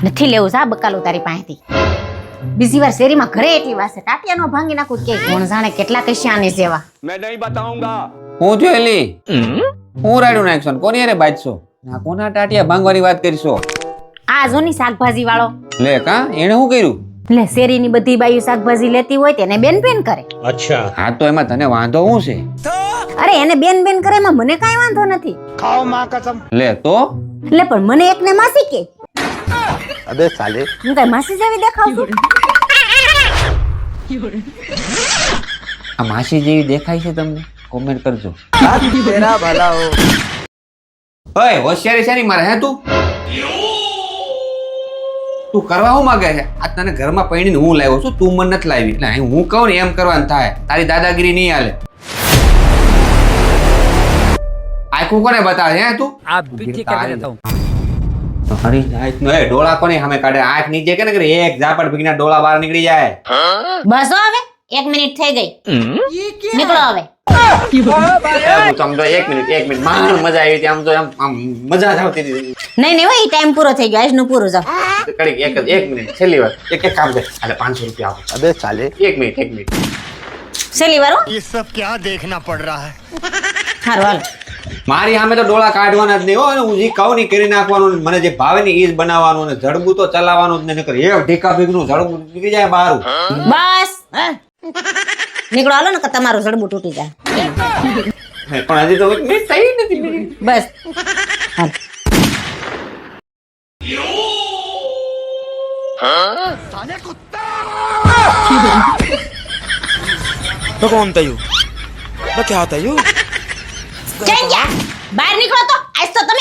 નથી લેવું જા બકાલો તારી પાસેથી. બીજી વાર શેરીમાં ઘરે એટલી વાસે ટાટિયાનો ભાંગી નાખું કે કોણ જાણે કેટલા કશ્યાને જેવા. મેં નહીં બતાઉંગા હું જો એલી? હું રાડું નાખશો કોની અરે બાજશો? ના કોના ટાટિયા ભાંગવાની વાત કરશો? આ જો શાકભાજી વાળો લે કા? એણે શું કર્યું? લે શેરીની બધી બાયું શાકભાજી લેતી હોય તેને બેન બેન કરે. અચ્છા. હા તો એમાં તને વાંધો શું છે? અરે એને બેન બેન કરે એમાં મને કાઈ વાંધો નથી. ખાઓ માં કસમ લે તો? લે પણ મને એકને માસી કે. અબે સાલે. હું કઈ માસી જેવી દેખાઉં છું? આ માસી જેવી દેખાય છે તમને? કોમેન્ટ કરજો. તેરા ભલા હો ઓય હોશિયારી છે ની મારે હે તું? તું કરવા હું માંગે છે? આ તને ઘરમાં પૈણીને હું લાવ્યો છું તું મને નથી લાવી. ના હું કહું ને એમ કરવાનું થાય. તારી દાદાગીરી નહીં હાલે. આખું કોને બતાવે હે તું? આ પીઠી કરી દેતા हूँ હરી જાય નો એ ડોળા કોને સામે કાઢે આંખ નીચે કે ને કે એક ઝાપડ ભીગના ડોળા બહાર નીકળી જાય બસ હો હવે એક મિનિટ થઈ ગઈ નીકળો હવે એ હું સમજો એક મિનિટ એક મિનિટ માર મજા આવી હતી આમ તો આમ આમ મજા જ આવતી હતી નહીં નહીં ભાઈ ટાઈમ પૂરો થઈ ગયો આજનું પૂરું જાવ કડીક એક જ એક મિનિટ છેલ્લી વાર એક એક કામ છે એટલે પાંચસો રૂપિયા આપો अबे साले એક મિનિટ એક મિનિટ છેલ્લી વાર હો ये सब क्या देखना पड़ रहा है હારું હાલો મારી સામે તો ડોળા કાઢવાના જ નહીં હોય હું જે કહું ને કરી નાખવાનું મને જે ભાવે ને એ જ બનાવવાનું ને જડબું તો ચલાવવાનું જ નહીં નકર એક ઢીકા ભીગનું જડબું નીકળી જાય બારું બસ નીકળો હાલો ને તમારું જડબું તૂટી જાય. પણ હજી તો મેં થઈ નથી બસ. ભગવાન થયું? ક્યાં થયું?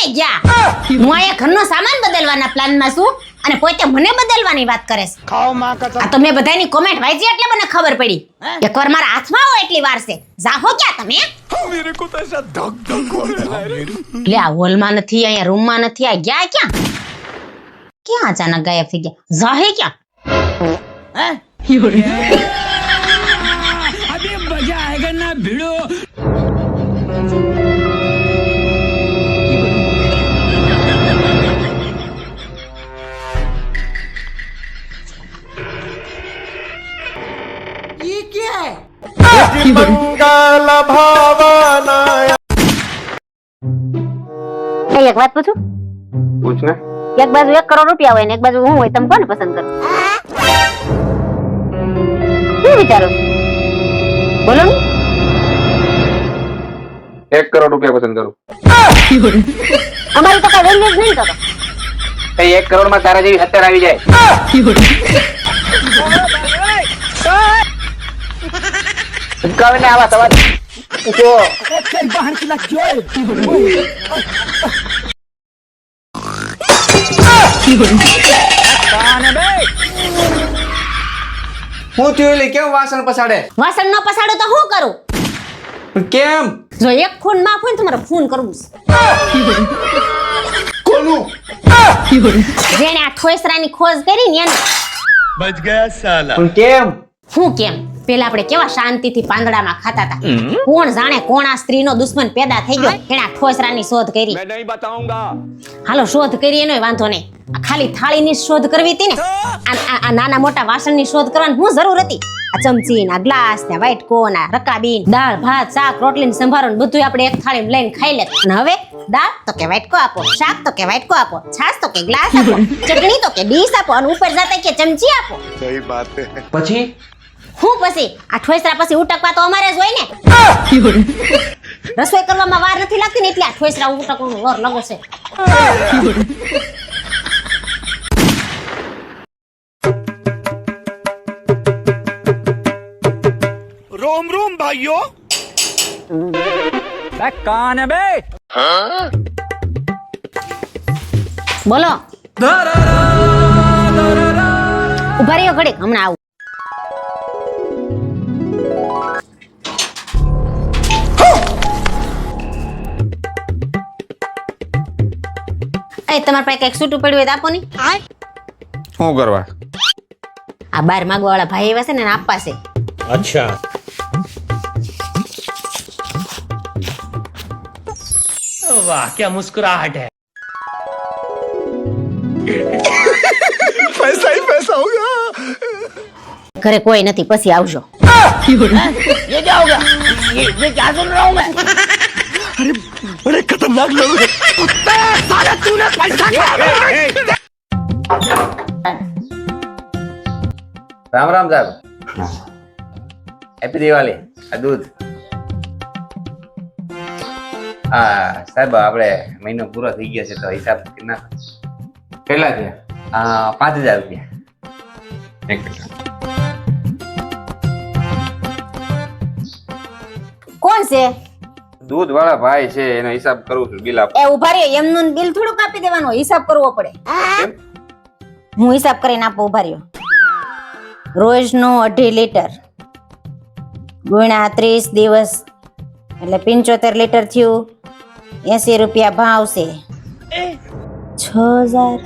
તમે ગયા હું અહીંયા ઘરનો સામાન બદલવાના પ્લાનમાં છું અને પોતે મને બદલવાની વાત કરે છે. ખાઓ માં કસમ બધાની કોમેન્ટ વાંચી એટલે મને ખબર પડી. એકવાર મારા હાથમાં હોય એટલી વાર છે. જાહો ક્યાં તમે? મેરે આ હોલમાં નથી અહીંયા રૂમમાં નથી આ ગયા ક્યાં? ક્યાં અચાનક ગાયબ થઈ ગયા? જાહે ક્યાં? ભીડો. એક વાત પૂછું? પૂછ ને. એક બાજુ એક કરોડ રૂપિયા હોય ને એક બાજુ હું હોય તમે કોને પસંદ કરો? શું વિચારો? બોલો એક કરોડ રૂપિયા પસંદ કરું. અમારી તો કઈ વેલ્યુ જ નહીં થતો એક કરોડમાં તારા જેવી હત્યાર આવી જાય. Ikaw na awas, awas. Ito. Kaibahan sila, હું થયું લે કેમ વાસણ પસાડે વાસણ ન પસાડો તો હું કરું? કેમ? જો એક ખૂનમાં ખૂન તમારે ફોન કરવું કોનું જેને આ થોસરાની ખોજ કરી ને એને. બચ ગયા સાલા. કેમ? હું કેમ? પેલા આપણે કેવા શાંતિથી પાંદડામાં ખાતા હતા. કોણ જાણે કોણ આ સ્ત્રીનો દુશ્મન પેદા થઈ ગયો. એના ઠોસરાની શોધ કરી. મેં નહીં બતાઉંગા હાલો શોધ કરીએ નોય વાંધો નહીં. ખાલી થાળીની શોધ કરવી હતી ને? આ નાના મોટા વાસણની શોધ કરવાની હું જરૂર હતી. આ ચમચી ના ગ્લાસ ને વ્હાઈટ કો ના રકાબીન દાળ ભાત શાક રોટલી ને સંભારો બધું આપણે એક થાળી લઈને ખાઈ લે અને હવે દાળ તો કે વાટકો આપો શાક તો કે વાટકો આપો છાશ તો કે ગ્લાસ આપો ચટણી તો કે ડીશ આપો અને ઉપર જાતા કે ચમચી આપો. સહી વાત પછી? હું પછી? આ ઠોસરા પછી ઉટકવા તો અમારે જ હોય ને. રસોઈ કરવામાં વાર નથી લાગતી ને એટલે આ ઠોસરા ઉટકવાનું વર લગો છે. રોમ રોમ ભાઈઓ. બે કાને બે બોલો. ઊભા રહ્યો ઘડીક હમણાં આવું. સાહેબ તમારા પાસે કંઈક છૂટું પડ્યું હોય તો આપો ને શું કરવા? આ બાર માગવા વાળા ભાઈ એવા છે ને એને આપવા છે. અચ્છા. वाह क्या मुस्कुराहट है पैसा ही पैसा होगा ઘરે કોઈ નથી પછી આવજો. ये क्या हो गया ये, ये क्या सुन रहा हूँ मैं રામ રામ સાહેબ. હેપી દિવાળી આ દૂધ. હા સાહેબ આપણે મહિનો પૂરો થઈ ગયો છે તો હિસાબ કેટલા કેટલા છે? આ પાંચ હજાર રૂપિયા. એક કોણ છે? દૂધ વાળા ભાઈ છે એનો હિસાબ કરું છું બિલ આપ. એ ઊભા રહ્યો એમનું બિલ થોડું કાપી દેવાનો હિસાબ કરવો પડે. હું હિસાબ કરીને આપો ઊભા રહ્યો. રોજનો અઢી લીટર. ગુણ્યા ત્રીસ દિવસ એટલે પંચોતેર લીટર થયું. એસી રૂપિયા ભાવ છે. છ હજાર.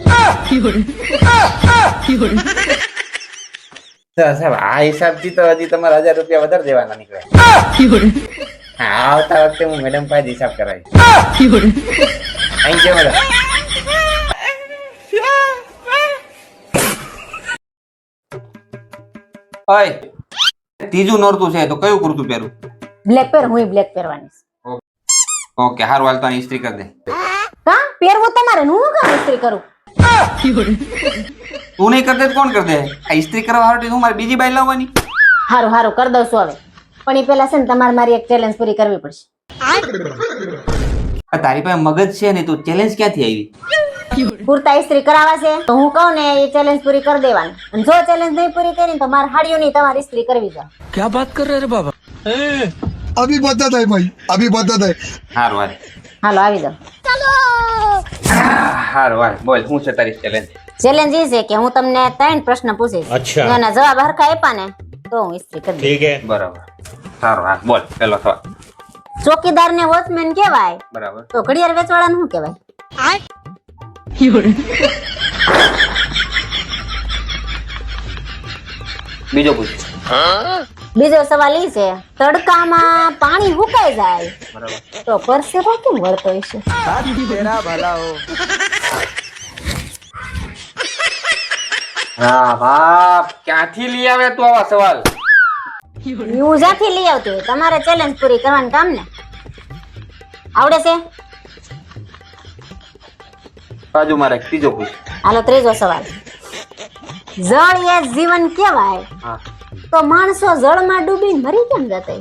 સાહેબ આ હિસાબથી તો હજી તમારે હજાર રૂપિયા વધારે દેવાના નીકળે હા આવતા વખતે હું મેડમ પાસે હિસાબ કરાવીશ થેન્ક યુ મેડમ ઓય ત્રીજું નોરતું છે તો કયું કુર્તું પહેરું બ્લેક પહેર હું બ્લેક પહેરવાની ઓકે હાર હાલ તો ઇસ્ત્રી કરી દે હા પહેરવું તમારે ને હું કામ ઇસ્ત્રી કરું તું નહીં કરતે કોણ કર દે આ ઇસ્ત્રી કરવા હારું હું મારી બીજી બાઈ લાવવાની હારું હારું કરી દઉં છું હવે પણ એ પહેલા છે ને તમારે મારી એક ચેલેન્જ પૂરી કરવી પડશે. તારી પાસે મગજ છે ને તું ચેલેન્જ ક્યાંથી આવી? કુર્તા ઇસ્ત્રી કરાવવા છે તો હું કહું ને એ ચેલેન્જ પૂરી કરી દેવાની. અને જો ચેલેન્જ નહીં પૂરી કરી તો મારે હાડીઓ ની તમારી ઇસ્ત્રી કરવી છે. ક્યાં વાત કર રે બાબા? અભી બતા થાય ભાઈ અભી બતા થાય હારું હાલ. હાલો આવી જાઓ. હારું હાલ. બોલ હું છે તારી ચેલેન્જ ચેલેન્જ એ છે કે હું તમને ત્રણ પ્રશ્ન પૂછીશ. અચ્છા. એના જવાબ હરખા આપ્યા ને તો હું ઇસ્ત્રી કરી દઈશ. ઠીક હે. બરાબર. સારો હા. બોલ પેલો સવાલ. ચોકીદાર ને વોચમેન કહેવાય બરાબર. તો ઘડિયાળ વેચવાળા શું કહેવાય? બીજો પૂછ. બીજો સવાલ એ છે તડકામાં પાણી હુકાઈ જાય તો પરસેવો કેમ વળતો હશે હા બાપ ક્યાંથી લઈ આવે તું આવા સવાલ? હું જ્યાંથી લઈ આવતી હોય તમારે ચેલેન્જ પૂરી કરવાનું કામ ને? આવડે છે? બાજુ મારે ત્રીજો પૂછ. હાલો ત્રીજો સવાલ. જળ એ જીવન કહેવાય. તો માણસો જળમાં ડૂબીને મરી કેમ જતા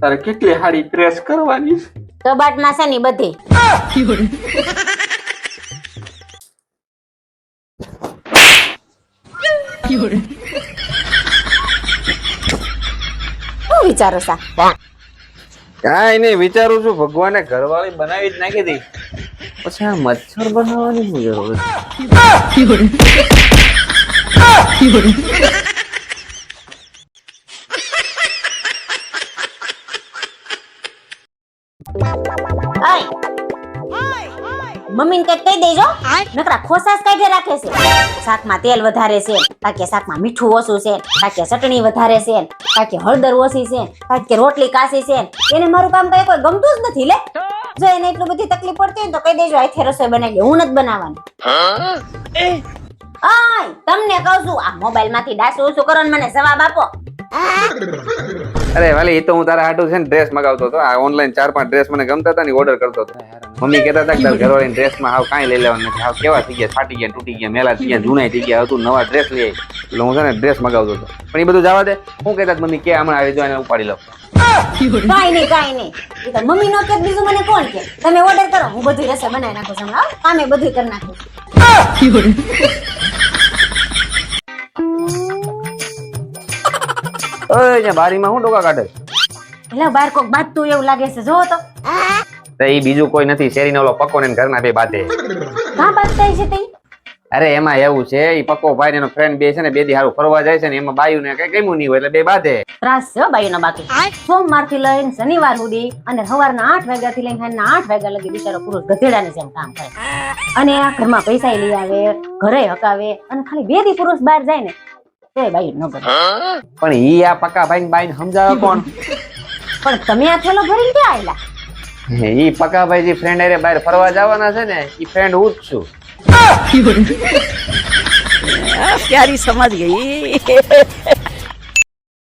તારે કેટલી હાડી પ્રેસ કરવાની કબાટમાં છે ને ઈ બધી વિચારો સા? કાંઈ નહીં વિચારું છું. ભગવાને ઘરવાળી બનાવી જ નાખી દઈ પછી આ મચ્છર બનાવવાની શું જરૂર છે? આય. કઈ કહી દેજો. નકરા ખોસાસ કાઢે રાખે છે. શાકમાં તેલ વધારે છે કાકે શાકમાં મીઠું ઓછું છે કાકે ચટણી વધારે છે કાકે હળદર ઓછી છે કાકે રોટલી કાસી છે. એને મારું કામ કઈ કોઈ ગમતું જ નથી લે. જો એને એટલું બધી તકલીફ પડતી હોય તો કહી દેજો આથી રસોઈ બનાવી હું નથી બનાવવાની. આય તમને કહું છું આ મોબાઈલમાંથી ડાસ ઓછું કરો ને મને જવાબ આપો. અરે વાલે એ તો હું તારા હાટુ છે ને ડ્રેસ મગાવતો હતો. આ ઓનલાઈન ચાર પાંચ ડ્રેસ મને ગમતા હતા ને ઓર્ડર કરતો હતો. મમ્મી કહેતા હતા કે તારા ઘરવાળીની ડ્રેસમાં હાવ કાંઈ લઈ લેવાનું નથી. હાવ કેવા થઈ ગયા ફાટી ગયા તૂટી ગયા મેલા થઈ ગયા જૂના થઈ ગયા હતું નવા ડ્રેસ લઈ એટલે હું છે ને ડ્રેસ મગાવતો હતો. પણ એ બધું જવા દે. હું કહેતા હતા, મમ્મી કે હમણાં આવી જો એને ઉપાડી લઉં. કાઈ નહીં કાઈ નહીં. મમ્મી નો કે બીજું મને કોણ કે તમે ઓર્ડર કરો હું બધું રસોઈ બનાવી નાખું છું કામે બધું કરી નાખું અહીંયા બારીમાં હું ડોકા કાઢે? એટલે બાર કોક બાજતું એવું લાગે છે. જો તો. તે ઈ બીજું કોઈ નથી. શેરીનો ઓલો પકો ને ઘરના બે બાતે કા બાજતા છે તે? અરે એમાં એવું છે ઈ પકો ભાઈ ને એનો ફ્રેન્ડ બે છે ને બે દી હારું ફરવા જાય છે ને એમાં બાયું ને કઈ ગમ્યું નહીં હોય એટલે બે બાધે. ત્રાસ છે હો બાયુનો બાકી સોમવારથી લઈને શનિવાર સુધી અને સવારના આઠ વાગ્યા થી લઈને સાંજના આઠ વાગ્યા લગી બિચારો પુરુષ ગધેડાની જેમ કામ કરે. અને આ ઘરમાં પૈસા લઈ આવે ઘરે હકાવે અને ખાલી બે દી પુરુષ બહાર જાય ને પણ ઈ આ પકા ભાઈ બાઈ સમજાવે કોણ? પણ તમે આ થેલો ભરીને ક્યાં આવેલા ઈ પકા ભાઈ જે ફ્રેન્ડ અરે બહાર ફરવા જવાના છે ને ઈ ફ્રેન્ડ હું જ છું. પ્યારી સમજ ગઈ?